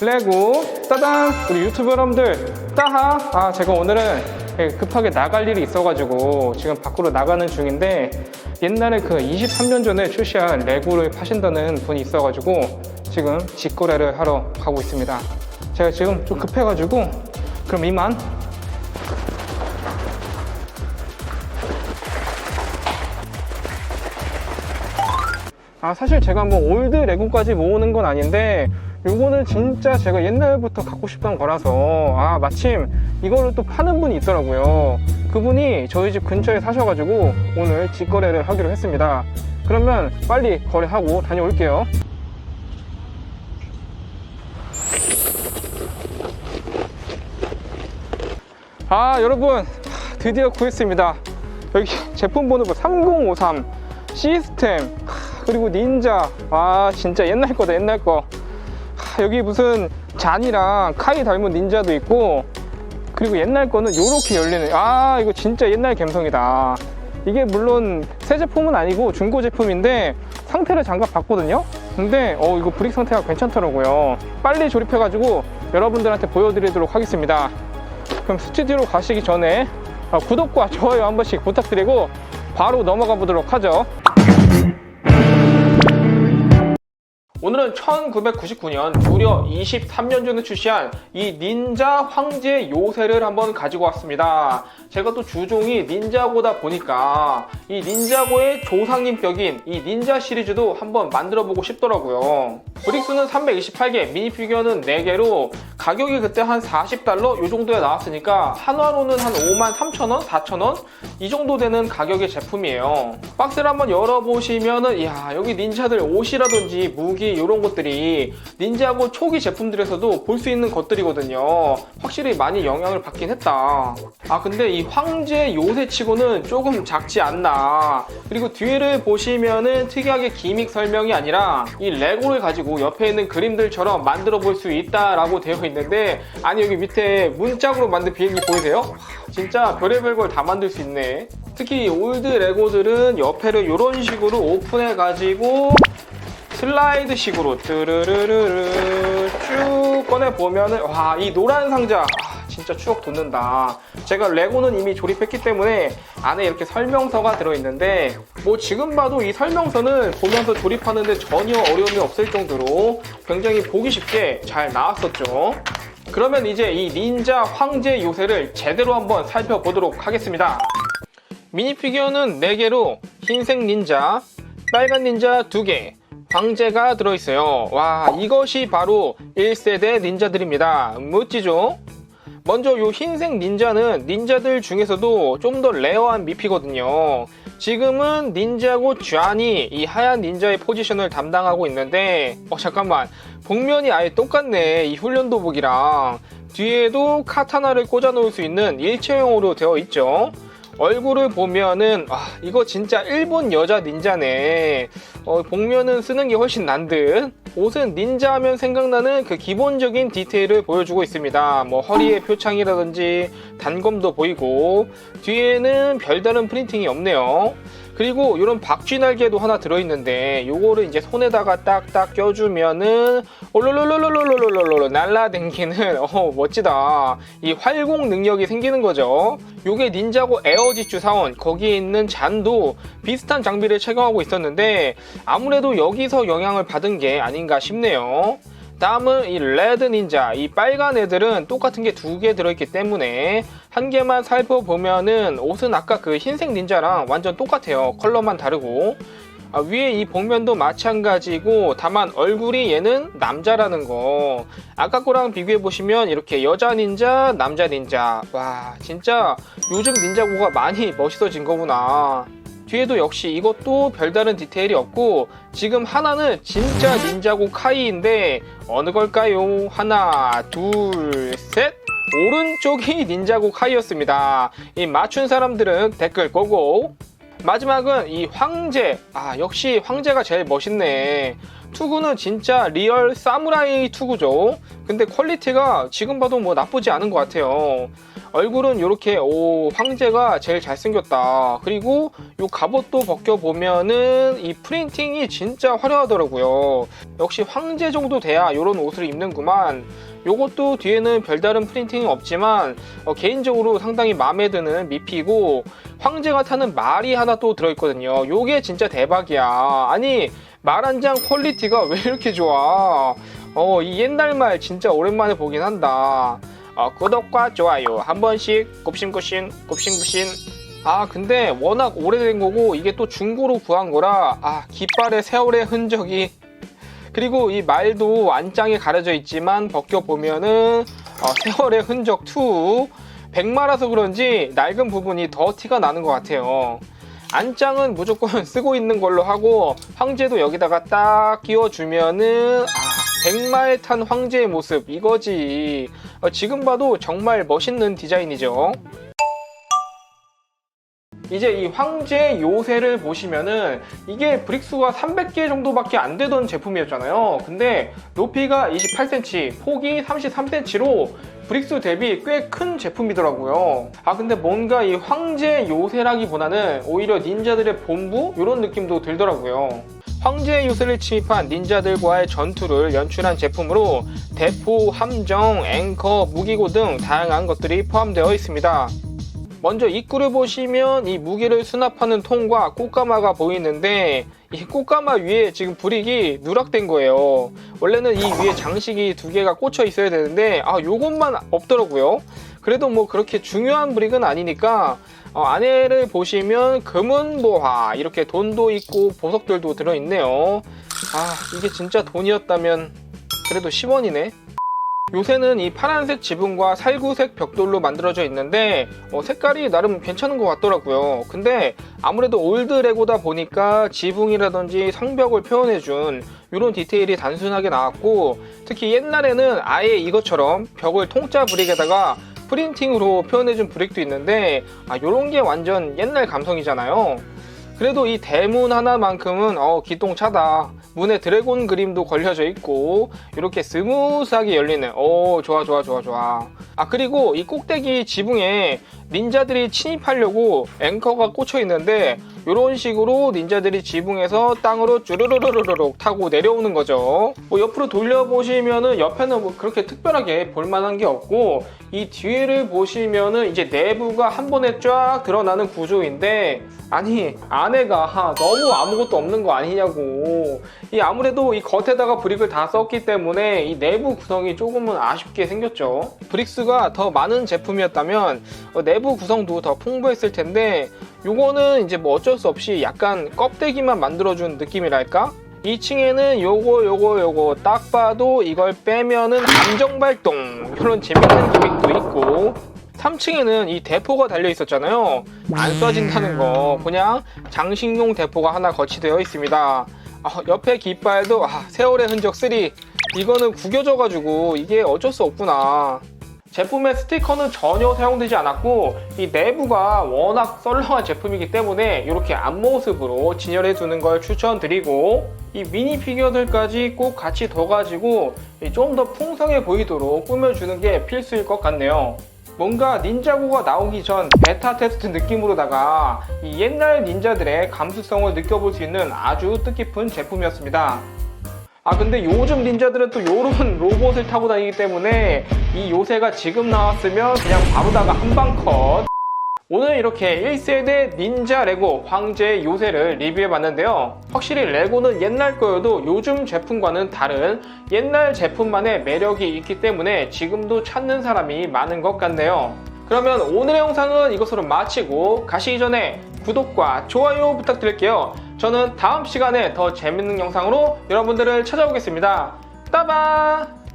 레고. 따단! 우리 유튜브 여러분들 따하! 아 제가 오늘은 예, 급하게 나갈 일이 있어가지고 지금 밖으로 나가는 중인데 옛날에 그 23년 전에 출시한 레고를 파신다는 분이 있어가지고 지금 직거래를 하러 가고 있습니다. 제가 지금 좀 급해가지고 그럼 이만. 아 사실 제가 뭐 올드 레고까지 모으는 건 아닌데 요거는 진짜 제가 옛날부터 갖고 싶던 거라서 아 마침 이거를 또 파는 분이 있더라고요. 그분이 저희 집 근처에 사셔가지고 오늘 직거래를 하기로 했습니다. 그러면 빨리 거래하고 다녀올게요. 아 여러분 하, 드디어 구했습니다. 여기 제품 번호가 3053 시스템 하, 그리고 닌자. 아 진짜 옛날 거다 옛날 거. 하, 여기 무슨 잔이랑 카이 닮은 닌자도 있고 그리고 옛날 거는 이렇게 열리는 아 이거 진짜 옛날 감성이다. 이게 물론 새 제품은 아니고 중고 제품인데 상태를 잠깐 봤거든요? 근데 어 이거 브릭 상태가 괜찮더라고요. 빨리 조립해 가지고 여러분들한테 보여드리도록 하겠습니다. 그럼 스튜디오로 가시기 전에 어, 구독과 좋아요 한 번씩 부탁드리고 바로 넘어가 보도록 하죠. 오늘은 1999년 무려 23년 전에 출시한 이 닌자 황제 요새를 한번 가지고 왔습니다. 제가 또 주종이 닌자고다 보니까 이 닌자고의 조상님 격인 이 닌자 시리즈도 한번 만들어 보고 싶더라고요. 브릭스는 328개, 미니피규어는 4개로 가격이 그때 한 40달러 요 정도에 나왔으니까 한화로는 한 5만 3천 원, 4천 원 이 정도 되는 가격의 제품이에요. 박스를 한번 열어보시면은 야 여기 닌자들 옷이라든지 무기 이런 것들이 닌자고 초기 제품들에서도 볼 수 있는 것들이거든요. 확실히 많이 영향을 받긴 했다. 아 근데 이 황제 요새치고는 조금 작지 않나. 그리고 뒤를 보시면은 특이하게 기믹 설명이 아니라 이 레고를 가지고 옆에 있는 그림들처럼 만들어 볼 수 있다라고 되어 있는데 아니 여기 밑에 문짝으로 만든 비행기 보이세요? 와, 진짜 별의별 걸 다 만들 수 있네. 특히 올드 레고들은 옆에를 이런 식으로 오픈해 가지고 슬라이드 식으로 뚜르르르르 쭉 꺼내 보면은 와 이 노란 상자 아, 진짜 추억 돋는다. 제가 레고는 이미 조립했기 때문에 안에 이렇게 설명서가 들어있는데 뭐 지금 봐도 이 설명서는 보면서 조립하는데 전혀 어려움이 없을 정도로 굉장히 보기 쉽게 잘 나왔었죠. 그러면 이제 이 닌자 황제 요새를 제대로 한번 살펴보도록 하겠습니다. 미니 피규어는 4개로 흰색 닌자, 빨간 닌자 2개, 황제가 들어있어요. 와, 이것이 바로 1세대 닌자들입니다. 멋지죠? 먼저 요 흰색 닌자는 닌자들 중에서도 좀 더 레어한 미피거든요. 지금은 닌자고 쥐안이 이 하얀 닌자의 포지션을 담당하고 있는데 어 잠깐만 복면이 아예 똑같네 이 훈련도복이랑 뒤에도 카타나를 꽂아 놓을 수 있는 일체형으로 되어 있죠. 얼굴을 보면은 아 이거 진짜 일본 여자 닌자네. 어, 복면은 쓰는 게 훨씬 난 듯. 옷은 닌자 하면 생각나는 그 기본적인 디테일을 보여주고 있습니다. 뭐 허리에 표창이라든지 단검도 보이고 뒤에는 별다른 프린팅이 없네요 그리고 이런 박쥐 날개도 하나 들어있는데 요거를 이제 손에다가 딱딱 껴주면은 올롤롤롤롤롤롤롤 날라댕기는 어 멋지다. 이 활공 능력이 생기는 거죠. 요게 닌자고 에어지추 사원 거기에 있는 잔도 비슷한 장비를 착용하고 있었는데 아무래도 여기서 영향을 받은 게 아닌가 싶네요 다음은 이 레드 닌자 이 빨간 애들은 똑같은 게 두 개 들어있기 때문에 한 개만 살펴보면은 옷은 아까 그 흰색 닌자랑 완전 똑같아요 컬러만 다르고. 아, 위에 이 복면도 마찬가지고 다만 얼굴이 얘는 남자라는 거. 아까 거랑 비교해 보시면 이렇게 여자 닌자 남자 닌자. 와 진짜 요즘 닌자고가 많이 멋있어진 거구나 뒤에도 역시 이것도 별다른 디테일이 없고 지금 하나는 진짜 닌자고 카이인데 어느 걸까요? 하나 둘 셋. 오른쪽이 닌자고 카이였습니다. 이 맞춘 사람들은 댓글 고고. 마지막은 이 황제. 아 역시 황제가 제일 멋있네. 투구는 진짜 리얼 사무라이 투구죠. 근데 퀄리티가 지금 봐도 뭐 나쁘지 않은 것 같아요 얼굴은 이렇게 오 황제가 제일 잘생겼다. 그리고 요 갑옷도 벗겨 보면은 이 프린팅이 진짜 화려하더라고요. 역시 황제 정도 돼야 이런 옷을 입는구만. 요것도 뒤에는 별다른 프린팅이 없지만 어, 개인적으로 상당히 마음에 드는 미피고 황제가 타는 말이 하나 또 들어있거든요. 요게 진짜 대박이야. 아니 말 한 장 퀄리티가 왜 이렇게 좋아? 어, 이 옛날 말 진짜 오랜만에 보긴 한다. 어, 구독과 좋아요 한 번씩 곱심곱심 곱심곱심 아 근데 워낙 오래된 거고 이게 또 중고로 구한 거라 아 깃발의 세월의 흔적이. 그리고 이 말도 안장에 가려져 있지만 벗겨보면은 어, 세월의 흔적 2 백마라서 그런지 낡은 부분이 더 티가 나는 것 같아요. 안장은 무조건 쓰고 있는 걸로 하고 황제도 여기다가 딱 끼워주면은 아 백마에 탄 황제의 모습 이거지 어, 지금 봐도 정말 멋있는 디자인이죠 이제 이 황제 요새를 보시면은 이게 브릭스가 300개 정도밖에 안 되던 제품이었잖아요. 근데 높이가 28cm, 폭이 33cm로 브릭스 대비 꽤 큰 제품이더라고요. 아 근데 뭔가 이 황제 요새라기보다는 오히려 닌자들의 본부 이런 느낌도 들더라고요. 황제 요새를 침입한 닌자들과의 전투를 연출한 제품으로 대포, 함정, 앵커, 무기고 등 다양한 것들이 포함되어 있습니다. 먼저 입구를 보시면 이 무기를 수납하는 통과 꽃가마가 보이는데 이 꽃가마 위에 지금 브릭이 누락된 거예요. 원래는 이 위에 장식이 두 개가 꽂혀 있어야 되는데 아 요것만 없더라고요. 그래도 뭐 그렇게 중요한 브릭은 아니니까 어, 안에를 보시면 금은 보화 이렇게 돈도 있고 보석들도 들어있네요. 아 이게 진짜 돈이었다면 그래도 10원이네. 요새는 이 파란색 지붕과 살구색 벽돌로 만들어져 있는데 어, 색깔이 나름 괜찮은 것 같더라고요. 근데 아무래도 올드 레고다 보니까 지붕이라든지 성벽을 표현해준 이런 디테일이 단순하게 나왔고 특히 옛날에는 아예 이것처럼 벽을 통짜 브릭에다가 프린팅으로 표현해준 브릭도 있는데 아 요런 게 완전 옛날 감성이잖아요. 그래도 이 대문 하나만큼은 어 기똥차다. 문에 드래곤 그림도 걸려져 있고 이렇게 스무스하게 열리는 오 좋아 좋아 좋아 좋아 아 그리고 이 꼭대기 지붕에 닌자들이 침입하려고 앵커가 꽂혀 있는데 이런 식으로 닌자들이 지붕에서 땅으로 쭈르르르르륵 타고 내려오는 거죠. 뭐 옆으로 돌려보시면은 옆에는 뭐 그렇게 특별하게 볼만한 게 없고 이 뒤를 보시면은 이제 내부가 한 번에 쫙 드러나는 구조인데 아니 안에가 너무 아무것도 없는 거 아니냐고. 이 아무래도 이 겉에다가 브릭을 다 썼기 때문에 이 내부 구성이 조금은 아쉽게 생겼죠. 브릭스가 더 많은 제품이었다면 어, 내부 구성도 더 풍부했을 텐데 요거는 이제 뭐 어쩔 수 없이 약간 껍데기만 만들어준 느낌이랄까 2층에는 요거 요거 요거 딱 봐도 이걸 빼면은 감정 발동 이런 재밌는 기믹도 있고 3층에는 이 대포가 달려 있었잖아요. 안 쏴진다는 거 그냥 장식용 대포가 하나 거치되어 있습니다. 아, 옆에 깃발도 아, 세월의 흔적 3 이거는 구겨져가지고 이게 어쩔 수 없구나. 제품의 스티커는 전혀 사용되지 않았고 이 내부가 워낙 썰렁한 제품이기 때문에 이렇게 앞모습으로 진열해 두는 걸 추천드리고 이 미니 피규어들까지 꼭 같이 둬가지고 좀 더 풍성해 보이도록 꾸며주는 게 필수일 것 같네요. 뭔가 닌자고가 나오기 전 베타 테스트 느낌으로다가 이 옛날 닌자들의 감수성을 느껴볼 수 있는 아주 뜻깊은 제품이었습니다. 아 근데 요즘 닌자들은 또 요런 로봇을 타고 다니기 때문에 이 요새가 지금 나왔으면 그냥 바로다가 한방 컷. 오늘 이렇게 1세대 닌자 레고 황제 요새를 리뷰해 봤는데요. 확실히 레고는 옛날 거여도 요즘 제품과는 다른 옛날 제품만의 매력이 있기 때문에 지금도 찾는 사람이 많은 것 같네요. 그러면 오늘의 영상은 이것으로 마치고 가시기 전에 구독과 좋아요 부탁드릴게요. 저는 다음 시간에 더 재밌는 영상으로 여러분들을 찾아오겠습니다. 따바